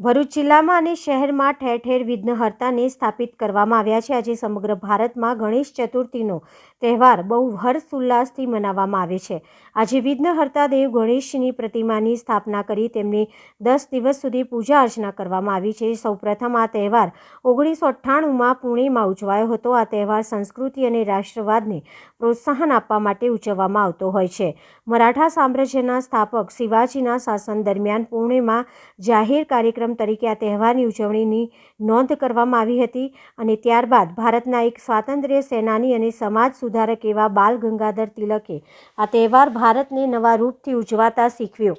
ભરૂચ જિલ્લામાં અને શહેરમાં ઠેર ઠેર વિઘ્નહર્તાને સ્થાપિત કરવામાં આવ્યા છે. આજે સમગ્ર ભારતમાં ગણેશ ચતુર્થીનો તહેવાર બહુ હર્ષ ઉલ્લાસથી મનાવવામાં આવે છે. આજે વિઘ્નહર્તા દેવ ગણેશની પ્રતિમાની સ્થાપના કરી તેમની દસ દિવસ સુધી પૂજા અર્ચના કરવામાં આવી છે. સૌપ્રથમ આ તહેવાર ઓગણીસો અઠ્ઠાણુંમાં પુણેમાં ઉજવાયો હતો. આ તહેવાર સંસ્કૃતિ અને રાષ્ટ્રવાદને પ્રોત્સાહન આપવા માટે ઉજવવામાં આવતો હોય છે. મરાઠા સામ્રાજ્યના સ્થાપક શિવાજીના શાસન દરમિયાન પુણેમાં જાહેર કાર્યક્રમ તરીકે આ તહેવારની ઉજવણીની નોંધ કરવામાં આવી હતી અને ત્યારબાદ ભારતના એક સ્વાતંત્ર્ય સેનાની અને સમાજ સુધારક એવા બાલ ગંગાધર તિલકે આ તહેવાર ભારતને નવા રૂપથી ઉજવાતા શીખવ્યો.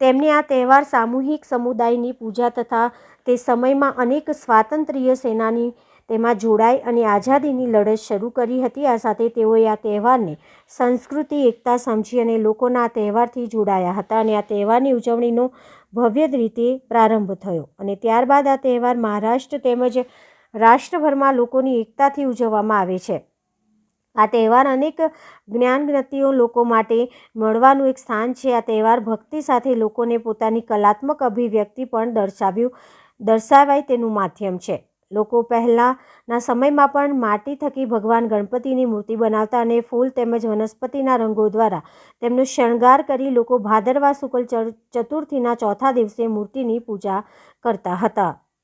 તેમણે આ તહેવાર સામૂહિક સમુદાયની પૂજા તથા તે સમયમાં અનેક સ્વાતંત્ર્ય સેનાની તેમાં જોડાઈ અને આઝાદીની લડત શરૂ કરી હતી. આ સાથે તેઓએ આ તહેવારને સંસ્કૃતિ, એકતા, સમજી અને લોકોના આ તહેવારથી જોડાયા હતા અને આ તહેવારની ઉજવણીનો ભવ્ય રીતે પ્રારંભ થયો. અને ત્યારબાદ આ તહેવાર મહારાષ્ટ્ર તેમજ રાષ્ટ્રભરમાં લોકોની એકતાથી ઉજવવામાં આવે છે. આ તહેવાર અનેક જ્ઞાનજ્ઞતિઓ લોકો માટે મળવાનું એક સ્થાન છે. આ તહેવાર ભક્તિ સાથે લોકોને પોતાની કલાત્મક અભિવ્યક્તિ પણ દર્શાવ્યું, દર્શાવાય તેનું માધ્યમ છે. લોકો પહેલાંના સમયમાં પણ માટી થકી ભગવાન ગણપતિની મૂર્તિ બનાવતા અને ફૂલ તેમજ વનસ્પતિના રંગો દ્વારા તેમનો શણગાર કરી લોકો ભાદરવા શુક્લ ચતુર્થીના ચોથા દિવસે મૂર્તિની પૂજા કરતા હતા.